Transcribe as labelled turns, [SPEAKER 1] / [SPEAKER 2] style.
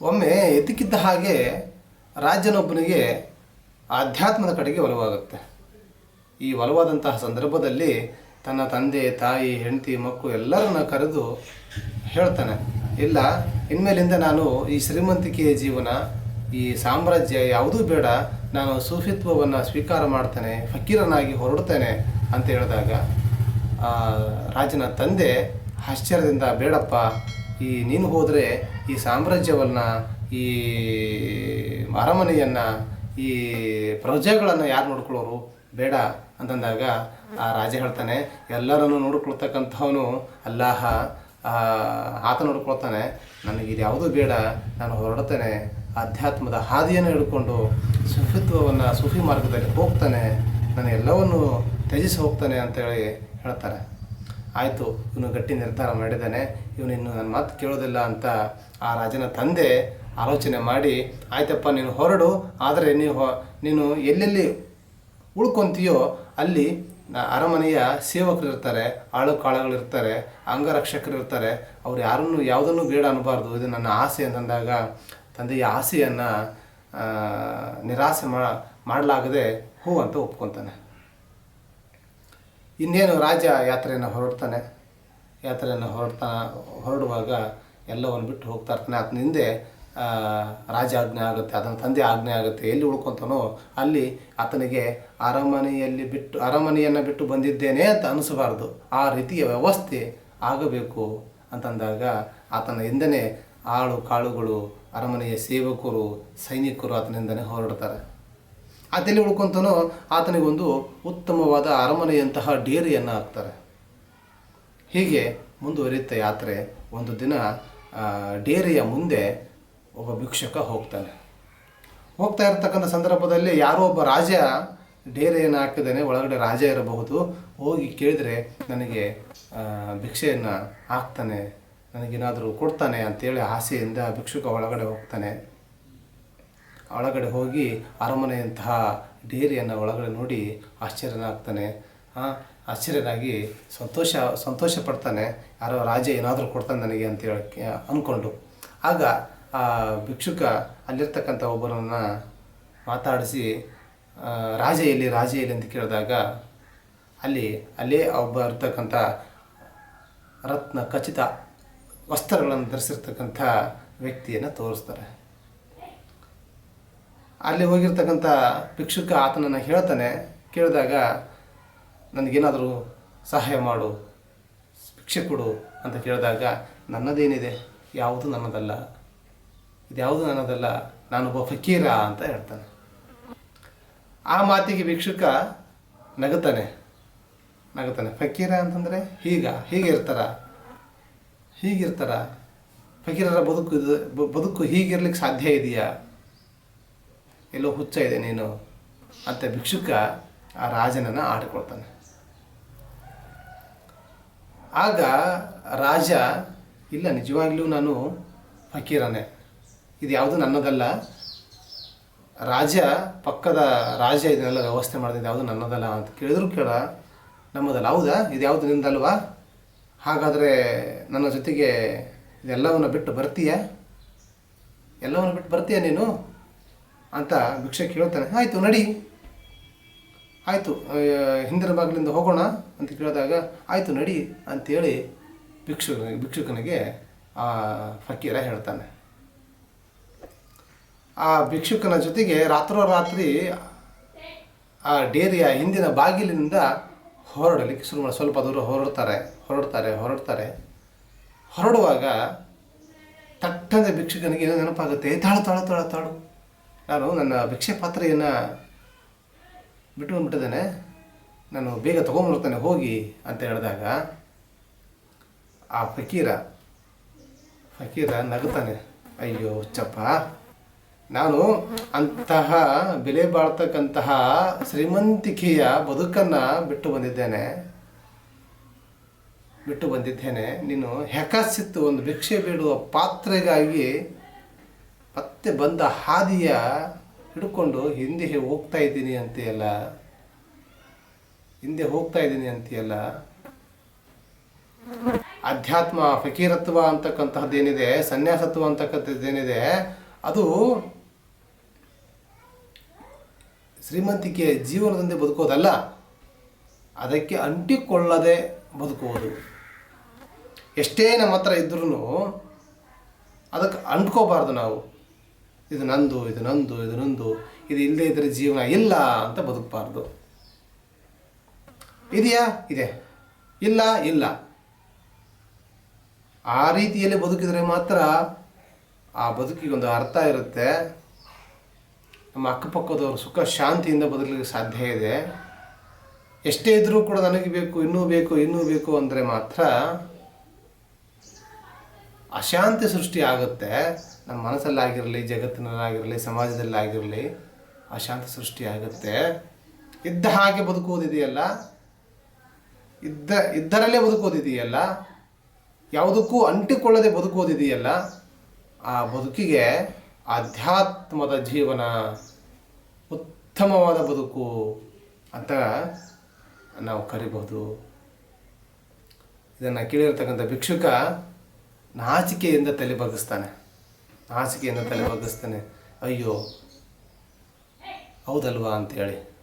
[SPEAKER 1] ಒಮ್ಮೆ ಎದಕ್ಕಿದ್ದ ಹಾಗೆ ರಾಜನೊಬ್ಬನಿಗೆ ಆಧ್ಯಾತ್ಮದ ಕಡೆಗೆ ಒಲವಾಗುತ್ತೆ. ಈ ಒಲವಾದಂತಹ ಸಂದರ್ಭದಲ್ಲಿ ತನ್ನ ತಂದೆ, ತಾಯಿ, ಹೆಂಡತಿ ಮಕ್ಕಳು ಎಲ್ಲರನ್ನ ಕರೆದು ಹೇಳ್ತಾನೆ, ಇಲ್ಲ, ಇನ್ಮೇಲಿಂದ ನಾನು ಈ ಶ್ರೀಮಂತಿಕೆಯ ಜೀವನ, ಈ ಸಾಮ್ರಾಜ್ಯ ಯಾವುದೂ ಬೇಡ, ನಾನು ಸೂಫಿತ್ವವನ್ನು ಸ್ವೀಕಾರ ಮಾಡ್ತೇನೆ, ಫಕೀರನಾಗಿ ಹೊರಡ್ತೇನೆ ಅಂತ ಹೇಳಿದಾಗ ರಾಜನ ತಂದೆ ಆಶ್ಚರ್ಯದಿಂದ, ಬೇಡಪ್ಪ ಈ ನೀನು ಹೋದರೆ ಈ ಸಾಮ್ರಾಜ್ಯವನ್ನು, ಈ ಅರಮನೆಯನ್ನು, ಈ ಪ್ರಜೆಗಳನ್ನು ಯಾರು ನೋಡ್ಕೊಳ್ಳೋರು? ಬೇಡ ಅಂತಂದಾಗ ಆ ರಾಜ ಹೇಳ್ತಾನೆ, ಎಲ್ಲರನ್ನು ನೋಡ್ಕೊಳ್ತಕ್ಕಂಥವನು ಅಲ್ಲಾಹ. ಆತ ನೋಡ್ಕೊಳ್ತಾನೆ, ನನಗೆ ಇದು ಬೇಡ, ನಾನು ಹೊರಡ್ತೇನೆ. ಆಧ್ಯಾತ್ಮದ ಹಾದಿಯನ್ನು ಹಿಡ್ಕೊಂಡು ಸುಫಿತ್ವವನ್ನು ಸುಫಿ ಮಾರ್ಗದಲ್ಲಿ ಹೋಗ್ತಾನೆ, ನಾನು ಎಲ್ಲವನ್ನು ತ್ಯಜಿಸಿ ಹೋಗ್ತಾನೆ ಅಂತೇಳಿ ಹೇಳ್ತಾರೆ. ಆಯಿತು ಇವನು ಗಟ್ಟಿ ನಿರ್ಧಾರ ಮಾಡಿದ್ದಾನೆ. ಇವನು ಇನ್ನು ನನ್ನ ಮಾತು ಕೇಳೋದಿಲ್ಲ ಅಂತ ಆ ರಾಜನ ತಂದೆ ಆಲೋಚನೆ ಮಾಡಿ, ಆಯ್ತಪ್ಪ, ನೀನು ಹೊರಡು, ಆದರೆ ನೀವು ನೀನು ಎಲ್ಲೆಲ್ಲಿ ಉಳ್ಕೊಂತೀಯೋ ಅಲ್ಲಿ ಅರಮನೆಯ ಸೇವಕರು ಇರ್ತಾರೆ, ಆಳು ಕಾಳುಗಳಿರ್ತಾರೆ ಅಂಗರಕ್ಷಕರು ಇರ್ತಾರೆ. ಅವ್ರು ಯಾರನ್ನು, ಯಾವುದನ್ನು ಬೇಡ ಅನ್ನಬಾರ್ದು ಇದು ನನ್ನ ಆಸೆ ಅಂತಂದಾಗ ತಂದೆಯ ಆಸೆಯನ್ನು ನಿರಾಸೆ ಮಾಡಲಾಗದೆ ಹೂ ಅಂತ ಒಪ್ಕೊತಾನೆ. ಇನ್ನೇನು ರಾಜ ಯಾತ್ರೆಯನ್ನು ಹೊರಡ್ತಾನೆ. ಯಾತ್ರೆಯನ್ನು ಹೊರಡ್ತಾ ಹೊರಡುವಾಗ ಎಲ್ಲವನ್ನು ಬಿಟ್ಟು ಹೋಗ್ತಾ ಇರ್ತಾನೆ. ಆತನ ಹಿಂದೆ ರಾಜ ಆಜ್ಞೆ ಆಗುತ್ತೆ, ಅದನ್ನ ತಂದೆ ಆಜ್ಞೆ ಆಗುತ್ತೆ. ಎಲ್ಲಿ ಉಳ್ಕೊತಾನೋ ಅಲ್ಲಿ ಆತನಿಗೆ ಅರಮನೆಯಲ್ಲಿ ಬಿಟ್ಟು, ಅರಮನೆಯನ್ನು ಬಿಟ್ಟು ಬಂದಿದ್ದೇನೆ ಅಂತ ಅನಿಸಬಾರ್ದು. ಆ ರೀತಿಯ ವ್ಯವಸ್ಥೆ ಆಗಬೇಕು ಅಂತಂದಾಗ ಆತನ ಹಿಂದನೆ ಆಳು ಕಾಳುಗಳು, ಅರಮನೆಯ ಸೇವಕರು, ಸೈನಿಕರು ಆತನಿಂದನೇ ಹೊರಡ್ತಾರೆ. ಆತಲ್ಲಿ ಉಳ್ಕೊತಾನೋ ಆತನಿಗೊಂದು ಉತ್ತಮವಾದ ಅರಮನೆಯಂತಹ ಡೇರಿಯನ್ನು ಹಾಕ್ತಾರೆ. ಹೀಗೆ ಮುಂದುವರಿಯುತ್ತ ಯಾತ್ರೆ ಒಂದು ದಿನ ಡೇರೆಯ ಮುಂದೆ ಒಬ್ಬ ಭಿಕ್ಷುಕ ಹೋಗ್ತಾನೆ. ಹೋಗ್ತಾ ಇರ್ತಕ್ಕಂಥ ಸಂದರ್ಭದಲ್ಲಿ ಯಾರೋ ಒಬ್ಬ ರಾಜ ಡೇರೆಯನ್ನು ಹಾಕಿದ್ದಾನೆ, ಒಳಗಡೆ ರಾಜ ಇರಬಹುದು. ಹೋಗಿ ಕೇಳಿದರೆ ನನಗೆ ಭಿಕ್ಷೆಯನ್ನು ಹಾಕ್ತಾನೆ, ನನಗೇನಾದರೂ ಕೊಡ್ತಾನೆ ಅಂತೇಳಿ ಆಸೆಯಿಂದ ಭಿಕ್ಷುಕ ಒಳಗಡೆ ಹೋಗ್ತಾನೆ. ಒಳಗಡೆ ಹೋಗಿ ಅರಮನೆಯಂತಹ ಡೇರಿಯನ್ನು ಒಳಗಡೆ ನೋಡಿ ಆಶ್ಚರ್ಯನಾಗ್ತಾನೆ. ಆಶ್ಚರ್ಯನಾಗಿ ಸಂತೋಷ ಸಂತೋಷ ಪಡ್ತಾನೆ ಯಾರೋ ರಾಜ ಏನಾದರೂ ಕೊಡ್ತಾನೆ ನನಗೆ ಅಂತ ಹೇಳಿ ಅಂದ್ಕೊಂಡು ಆಗ ಆ ಭಿಕ್ಷುಕ ಅಲ್ಲಿರ್ತಕ್ಕಂಥ ಒಬ್ಬರನ್ನು ಮಾತಾಡಿಸಿ ರಾಜ ಎಲ್ಲಿ ರಾಜ ಎಲ್ಲಿ? ಅಂತ ಕೇಳಿದಾಗ, ಅಲ್ಲಿ, ಅಲ್ಲೇ ಒಬ್ಬ ಇರ್ತಕ್ಕಂಥ ರತ್ನ ಖಚಿತ ವಸ್ತ್ರಗಳನ್ನು ಧರಿಸಿರ್ತಕ್ಕಂಥ ವ್ಯಕ್ತಿಯನ್ನು ತೋರಿಸ್ತಾರೆ. ಅಲ್ಲಿ ಹೋಗಿರ್ತಕ್ಕಂಥ ಭಿಕ್ಷುಕ ಆತನನ್ನು ಹೇಳ್ತಾನೆ. ಕೇಳಿದಾಗ ನನಗೇನಾದರೂ ಸಹಾಯ ಮಾಡು ಭಿಕ್ಷೆ ಕೊಡು ಅಂತ ಕೇಳಿದಾಗ ನನ್ನದೇನಿದೆ? ಯಾವುದು ನನ್ನದಲ್ಲ. ಇದ್ಯಾವುದು ನನ್ನದಲ್ಲ? ನಾನೊಬ್ಬ ಫಕೀರ ಅಂತ ಹೇಳ್ತಾನೆ. ಆ ಮಾತಿಗೆ ಭಿಕ್ಷುಕ ನಗುತ್ತಾನೆ. ನಗುತ್ತಾನೆ. ಫಕೀರ ಅಂತಂದರೆ ಹೀಗ, ಹೀಗಿರ್ತಾರ. ಹೀಗಿರ್ತಾರ. ಫಕೀರರ ಬದುಕು ಇದು ಬದುಕು ಹೀಗಿರ್ಲಿಕ್ಕೆ ಸಾಧ್ಯ ಇದೆಯಾ? ಎಲ್ಲೋ ಹುಚ್ಚ ಇದೆ ನೀನು ಅಂತ ಭಿಕ್ಷುಕ ಆ ರಾಜನನ್ನು ಆಡಿಕೊಳ್ತಾನೆ. ಆಗ ರಾಜ, ಇಲ್ಲ, ನಿಜವಾಗ್ಲೂ ನಾನು ಫಕೀರನೇ. ಇದು ಯಾವುದು ನನ್ನದಲ್ಲ. ರಾಜ, ಪಕ್ಕದ ರಾಜ ಇದನ್ನೆಲ್ಲ ವ್ಯವಸ್ಥೆ ಮಾಡಿದೆ ಯಾವುದು ನನ್ನದಲ್ಲ ಅಂತ ಕೇಳಿದ್ರು ಕೇಳ ನಮ್ಮದಲ್ಲ, ಹೌದಾ? ಇದು ಯಾವುದು ನಿಂದಲ್ವಾ? ಹಾಗಾದರೆ ನನ್ನ ಜೊತೆಗೆ ಇದೆಲ್ಲವನ್ನು ಬಿಟ್ಟು ಬರ್ತೀಯ? ಎಲ್ಲವನ್ನು ಬಿಟ್ಟು ಬರ್ತೀಯ ನೀನು? ಅಂತ ಭಿಕ್ಷೆ ಕೇಳ್ತಾನೆ. ಆಯಿತು, ನಡಿ. ಆಯಿತು ಹಿಂದಿನ ಬಾಗಿಲಿಂದ ಹೋಗೋಣ ಅಂತ ಕೇಳಿದಾಗ ಆಯಿತು ನಡಿ ಅಂಥೇಳಿ ಭಿಕ್ಷು ಭಿಕ್ಷುಕನಿಗೆ ಆ ಫಕೀರ ಹೇಳ್ತಾನೆ. ಆ ಭಿಕ್ಷುಕನ ಜೊತೆಗೆ ರಾತ್ರೋರಾತ್ರಿ ಆ ಡೇರಿಯ ಹಿಂದಿನ ಬಾಗಿಲಿನಿಂದ ಹೊರಡಲಿಕ್ಕೆ ಶುರು ಮಾಡಿ ಸ್ವಲ್ಪ ದೂರ ಹೊರಡ್ತಾರೆ ಹೊರಡ್ತಾರೆ ಹೊರಡ್ತಾರೆ. ಹೊರಡುವಾಗ ತಟ್ಟಂದ ಭಿಕ್ಷುಕನಿಗೆ ಏನೋ ನೆನಪಾಗುತ್ತೆ "ಏ, ತಾಳು ತಾಳು ತಾಳು ತಾಳು. ನಾನು ನನ್ನ ಭಿಕ್ಷೆ ಪಾತ್ರೆಯನ್ನು ಬಿಟ್ಟು ಬಂದ್ಬಿಟ್ಟಿದ್ದೇನೆ ನಾನು ಬೇಗ ತೊಗೊಂಬರ್ತಾನೆ, ಹೋಗಿ ಅಂತ ಹೇಳಿದಾಗ ಆ ಫಕೀರ ಫಕೀರ ನಗುತ್ತಾನೆ ಅಯ್ಯೋ ಚಪ್ಪ ನಾನು ಅಂತಹ ಬೆಲೆ ಬಾಳ್ತಕ್ಕಂತಹ ಶ್ರೀಮಂತಿಕೆಯ ಬದುಕನ್ನು ಬಿಟ್ಟು ಬಂದಿದ್ದೇನೆ. ಬಿಟ್ಟು ಬಂದಿದ್ದೇನೆ. ನೀನು ಹೆಕಾಸಿತ್ತು ಒಂದು ಭಿಕ್ಷೆ ಬೇಡುವ ಪಾತ್ರೆಗಾಗಿ ಮತ್ತೆ ಬಂದ ಹಾದಿಯ ಹಿಡ್ಕೊಂಡು ಹಿಂದೆ ಹೋಗ್ತಾ ಇದ್ದೀನಿ ಅಂತೆಯಲ್ಲ? ಹಿಂದೆ ಹೋಗ್ತಾ ಇದ್ದೀನಿ ಅಂತೆಯಲ್ಲ? ಅಧ್ಯಾತ್ಮ ಫಕೀರತ್ವ ಅಂತಕ್ಕಂತಹದ್ದೇನಿದೆ, ಸನ್ಯಾಸತ್ವ ಅಂತಕ್ಕಂಥದ್ದೇನಿದೆ, ಅದು ಶ್ರೀಮಂತಿಕೆ ಜೀವನದಿಂದ ಬದುಕೋದಲ್ಲ. ಅದಕ್ಕೆ ಅಂಟಿಕೊಳ್ಳದೆ ಬದುಕುವುದು. ಎಷ್ಟೇ ನಮ್ಮ ಹತ್ರ ಇದ್ರೂ ಅದಕ್ಕೆ ಅಂಟ್ಕೋಬಾರ್ದು ನಾವು. ಇದು ನಂದು ಇದು ನಂದು ಇದು ನಂದು, ಇದು ಇಲ್ಲದೆ ಇದ್ರೆ ಜೀವನ ಇಲ್ಲ ಅಂತ ಬದುಕಬಾರ್ದು. ಇದೆಯಾ? ಇದೆ. ಇಲ್ಲ ಇಲ್ಲ. ಆ ರೀತಿಯಲ್ಲಿ ಬದುಕಿದರೆ ಮಾತ್ರ ಆ ಬದುಕಿಗೊಂದು ಅರ್ಥ ಇರುತ್ತೆ. ನಮ್ಮ ಅಕ್ಕಪಕ್ಕದವರು ಸುಖ, ಶಾಂತಿಯಿಂದ ಬದುಕಲಿಕ್ಕೆ ಸಾಧ್ಯ ಇದೆ. ಎಷ್ಟೇ ಇದ್ರೂ ಕೂಡ ನನಗೆ ಬೇಕು, ಇನ್ನೂ ಬೇಕು ಇನ್ನೂ ಬೇಕು ಅಂದರೆ ಮಾತ್ರ ಅಶಾಂತಿ ಸೃಷ್ಟಿ ಆಗುತ್ತೆ. ನಮ್ಮ ಮನಸ್ಸಲ್ಲಾಗಿರಲಿ, ಜಗತ್ತಿನಲ್ಲಾಗಿರಲಿ, ಸಮಾಜದಲ್ಲಾಗಿರಲಿ ಅಶಾಂತಿ ಸೃಷ್ಟಿ ಆಗುತ್ತೆ. ಇದ್ದ ಹಾಗೆ ಬದುಕುವುದಿದೆಯಲ್ಲ? ಇದ್ದ, ಇದ್ದರಲ್ಲೇ ಬದುಕೋದಿದೆಯಲ್ಲ ಯಾವುದಕ್ಕೂ ಅಂಟಿಕೊಳ್ಳದೆ ಬದುಕೋದಿದೆಯಲ್ಲ ಆ ಬದುಕಿಗೆ ಆಧ್ಯಾತ್ಮದ ಜೀವನ ಉತ್ತಮವಾದ ಬದುಕು ಅಂತ ನಾವು ಕರಿಬಹುದು. ಇದನ್ನು ಕೇಳಿರ್ತಕ್ಕಂಥ ಭಿಕ್ಷುಕ ನಾಚಿಕೆಯಿಂದ ತಲೆ ಬಗ್ಗಿಸ್ತಾನೆ. ನಾಚಿಕೆಯಿಂದ ತಲೆ ಬಗ್ಗಿಸ್ತಾನೆ ಅಯ್ಯೋ ಹೌದಲ್ವಾ ಅಂತೇಳಿ.